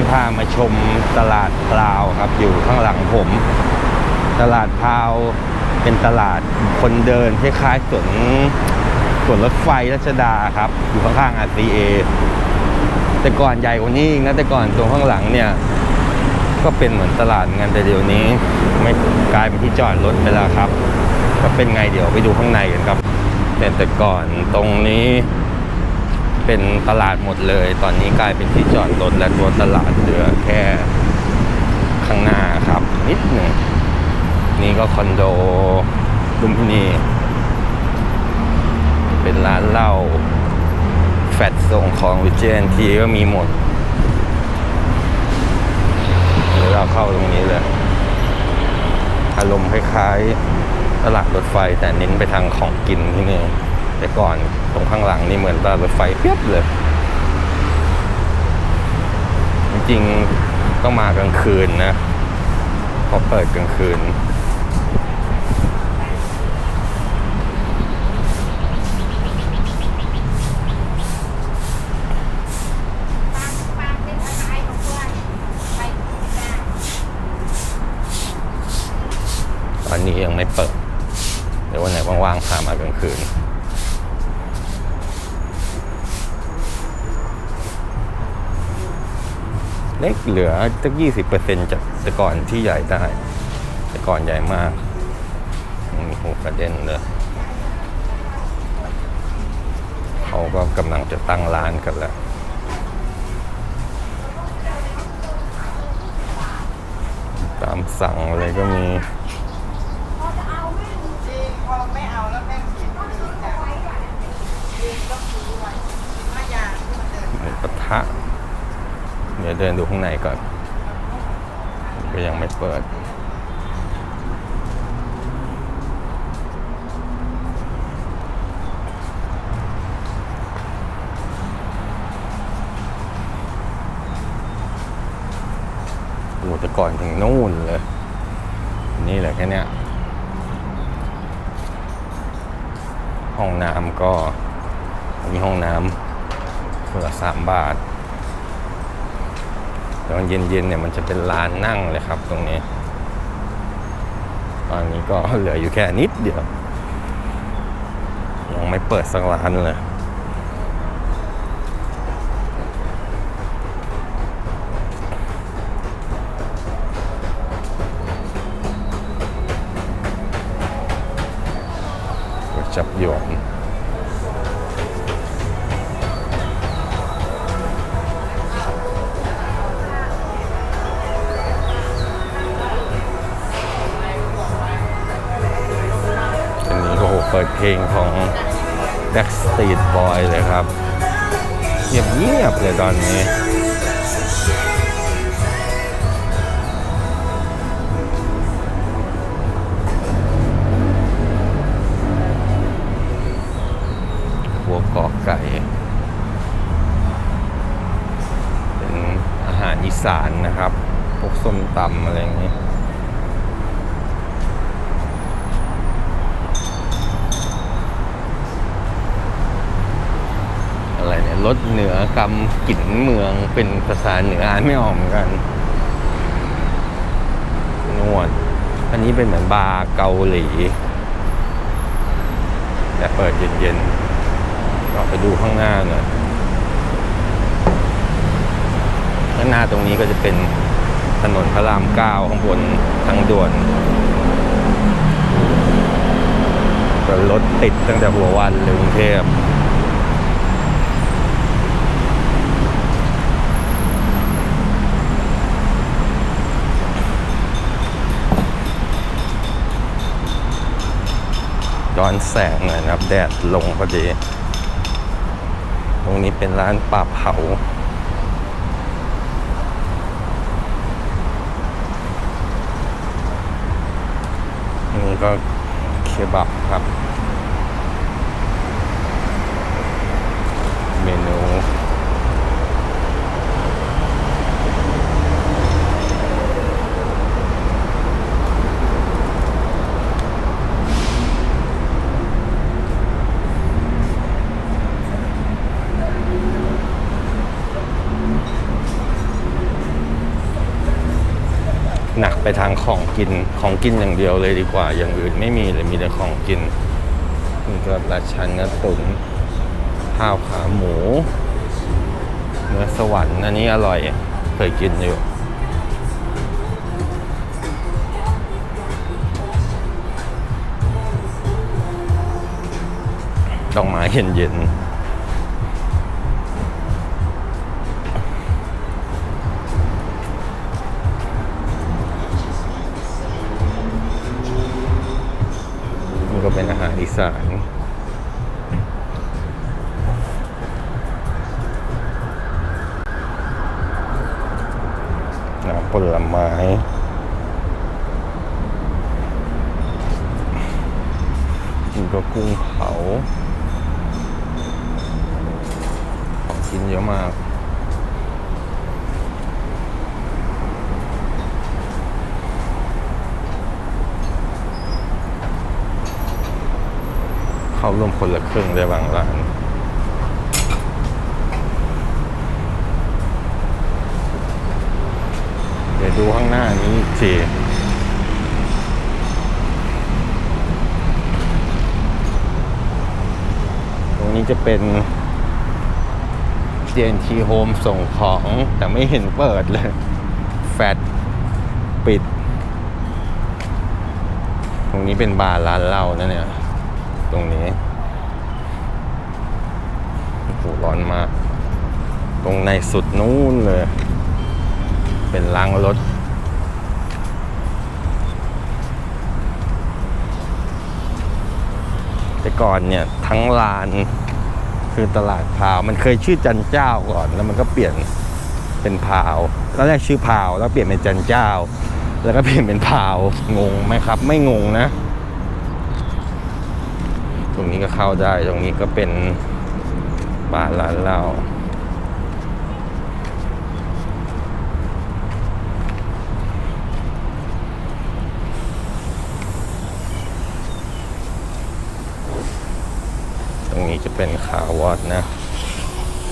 นี้พามาชมตลาดพราวครับอยู่ข้างหลังผม ตลาดพราวเป็นตลาดคนเดินคล้ายๆสวนสวนรถไฟรัชดาครับ อยู่ข้างๆ RCA แต่ก่อนใหญ่กว่านี้นะแต่ก่อนตรงข้างหลังเนี่ย ก็เป็นเหมือนตลาดเหมือนกันแต่เดี๋ยวนี้ ไม่กลายเป็นที่จอดรถไปแล้วครับ ก็เป็นไงเดี๋ยวไปดูข้างในกันครับแต่แต่ก่อนตรงนี้ เป็นตลาดหมดเลย ตอนนี้กลายเป็นที่จอดรถและตัวตลาดเหลือแค่ข้างหน้าครับ นิดหนึ่งนี่ก็คอนโดลุมพินีเป็นร้านเหล้าแฟดส่งของวิเจนทีก็มีหมดเดี๋ยวเราเข้าตรงนี้เลยอารมณ์คล้ายๆ ตลาดรถไฟแต่เน้นไปทางของกินที่นี่ แต่ก่อนตรงข้างหลังนี่เหมือนตลาดรถไฟเพียบเลย จริงๆต้องมากลางคืนนะเพราะเปิดกลางคืน ปางเป็นอะไรของเพื่อนไปจ้า ตอนนี้ยังไม่เปิด เดี๋ยววันไหนว่างๆพามากลางคืน เล็กเหลือสักยี่สิบเปอร์เซ็นจากแต่ก่อนที่ใหญ่ได้ แต่ก่อนใหญ่มากมีหูกระเด็นเลยเขาก็กำลังจะตั้งร้านกันแล้วตามสั่งอะไรก็มีไม่เอาแล้วแม่งเขียนดีจ้ะจริงต้องซื้อไว้ถ้าอยากที่มันเดินหมูกระทะ เดี๋ยวเดินดูข้างในก่อน ก็ยังไม่เปิด โอ้แต่ก่อนถึงนู่นเลย นี่แหละแค่เนี้ย ห้องน้ำก็มีห้องน้ำคนละสามบาท ตอนเย็นๆเนี่ยมันจะเป็นลานนั่งเลยครับตรงนี้ ตอนนี้ก็เหลืออยู่แค่นิดเดียว ยังไม่เปิดสักร้านเลยจับหยวน เพลงของ Backstreet Boy เลยครับเงียบเงียบๆเลยตอนนี้ หัวกอกไก่ เป็นอาหารอีสานนะครับ พวกส้มตำอะไรอย่างนี้ อะไรถเหนือกำกลิ่นเมืองเป็นภาษาเหนืออ่านไม่ออกเหมือนกัน นวด อันนี้เป็นเหมือนบาร์เกาหลีแต่เปิดเย็นๆก็ไปดูข้างหน้าหน่อยข้างหน้าตรงนี้ก็จะเป็นถนนพระรามเก้าข้างบนทางด่วนรถติดตั้งแต่หัววันเลยกรุงเทพ ย้อนแสงหน่อยนะครับ แดดลงพอดี ตรงนี้เป็นร้านปลาเผานนี้ก็เคบับครับ เมนู ทางของกินของกินอย่างเดียวเลยดีกว่า อย่างอื่นไม่มีเลยมีแต่ของกินนี่ก็ราชันเนื้อตุ๋นข้าวขาหมูเนื้อสวรรค์อันนี้อร่อยเคยกินอยู่ดอกไม้เย็นเย็นๆ เป็นอาหารอีสานน้ำผลไม้นี่ก็กุ้งเผาของกินเยอะมาก เข้าร่วมคนละครึ่งได้บางร้านเดี๋ยวดูข้างหน้านี้อีกทีตรงนี้จะเป็น TNT Home ส่งของแต่ไม่เห็นเปิดเลย แฟดปิด ตรงนี้เป็นบาร์ร้านเหล้านะเนี่ย ตรงนี้โอ้โหร้อนมาก ตรงในสุดนู้นเลย เป็นล้างรถแต่ก่อนเนี่ยทั้งลานคือตลาดพาว มันเคยชื่อจันเจ้าก่อน แล้วมันก็เปลี่ยนเป็นพาวตอนแรกชื่อพาว แล้วเปลี่ยนเป็นจันเจ้า แล้วก็เปลี่ยนเป็นพาวงงไหมครับ ไม่งงนะ รงนี้ก็เข้าได้ ตรงนี้ก็เป็นบาร์ร้านเหล้าตรงนี้จะเป็นขาวอดนะ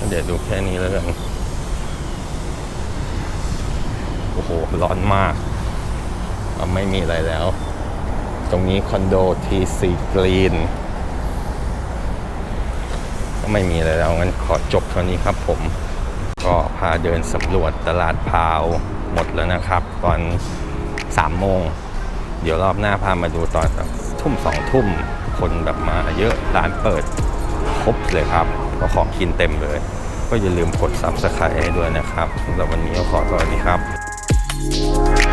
เดี๋ยวดูแค่นี้แล้วกัน โอ้โห ร้อนมาก ไม่มีอะไรแล้ว ตรงนี้คอนโดทีซีกรีน ไม่มีอะไรแล้วงั้นขอจบเท่านี้ครับผม ก็พาเดินสำรวจตลาดพาวหมดแล้วนะครับ ตอนสามโมง เดี๋ยวรอบหน้าพามาดูตอนทุ่มสองทุ่มคนแบบมาเยอะร้านเปิดครบเลยครับ ก็ของกินเต็มเลย ก็อย่าลืมกด subscribe ให้ด้วยนะครับสำหรับวันนี้ก็ขอสวัสดีครับ